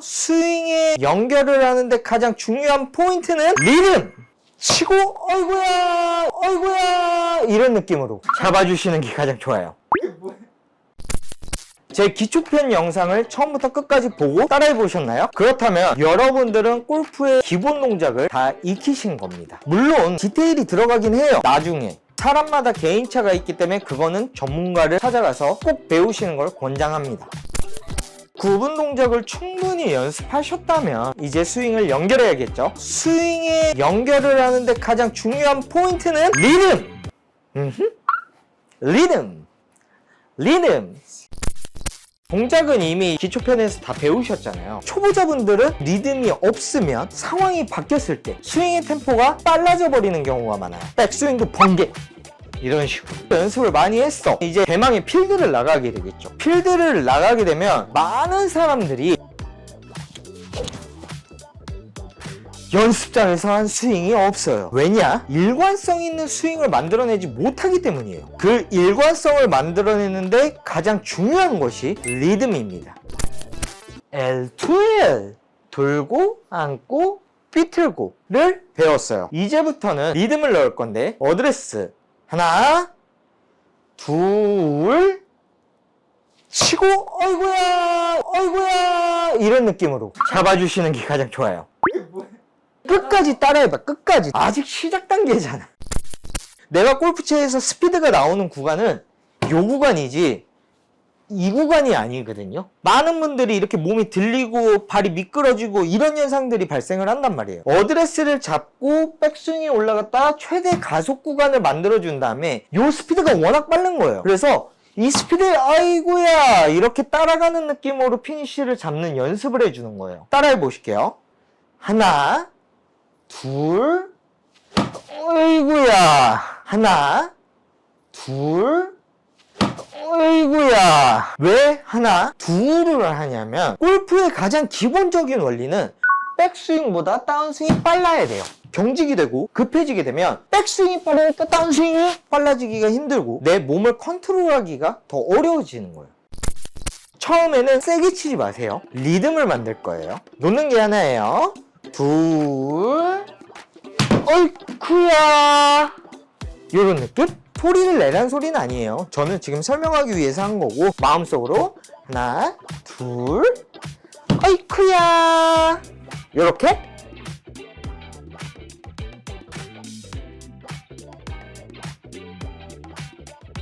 스윙에 연결을 하는데 가장 중요한 포인트는 리듬! 치고 어이구야 어이구야 이런 느낌으로 잡아주시는 게 가장 좋아요 제 기초편 영상을 처음부터 끝까지 보고 따라해 보셨나요? 그렇다면 여러분들은 골프의 기본 동작을 다 익히신 겁니다. 물론 디테일이 들어가긴 해요. 나중에. 사람마다 개인차가 있기 때문에 그거는 전문가를 찾아가서 꼭 배우시는 걸 권장합니다. 구분 동작을 충분히 연습하셨다면 이제 스윙을 연결해야겠죠. 스윙에 연결을 하는데 가장 중요한 포인트는 리듬. 리듬. 리듬. 동작은 이미 기초편에서 다 배우셨잖아요. 초보자분들은 리듬이 없으면 상황이 바뀌었을 때 스윙의 템포가 빨라져 버리는 경우가 많아요. 백스윙도 번개. 이런 식으로 연습을 많이 했어. 이제 대망의 필드를 나가게 되겠죠. 필드를 나가게 되면 많은 사람들이 연습장에서 한 스윙이 없어요. 왜냐? 일관성 있는 스윙을 만들어내지 못하기 때문이에요. 그 일관성을 만들어내는데 가장 중요한 것이 리듬입니다. L2L 돌고 앉고 삐틀고를 배웠어요. 이제부터는 리듬을 넣을 건데 어드레스 하나 둘 치고 어이구야 어이구야 이런 느낌으로 잡아주시는 게 가장 좋아요. 끝까지 따라해봐 끝까지 아직 시작 단계잖아 내가 골프채에서 스피드가 나오는 구간은 요 구간이지 이 구간이 아니거든요. 많은 분들이 이렇게 몸이 들리고 발이 미끄러지고 이런 현상들이 발생을 한단 말이에요. 어드레스를 잡고 백스윙이 올라갔다 최대 가속 구간을 만들어 준 다음에 요 스피드가 워낙 빠른 거예요. 그래서 이 스피드에 아이고야! 이렇게 따라가는 느낌으로 피니쉬를 잡는 연습을 해주는 거예요. 따라해 보실게요. 하나 둘, 어이구야. 하나, 둘, 어이구야. 왜 하나, 둘을 하냐면, 골프의 가장 기본적인 원리는 백스윙보다 다운스윙이 빨라야 돼요. 경직이 되고 급해지게 되면 백스윙이 빠르니까 다운스윙이 빨라지기가 힘들고 내 몸을 컨트롤하기가 더 어려워지는 거예요. 처음에는 세게 치지 마세요. 리듬을 만들 거예요. 놓는 게 하나예요. 둘, 어이쿠야. 요런 느낌? 소리를 내란 소리는 아니에요. 저는 지금 설명하기 위해서 한 거고, 마음속으로 하나, 둘, 어이쿠야. 요렇게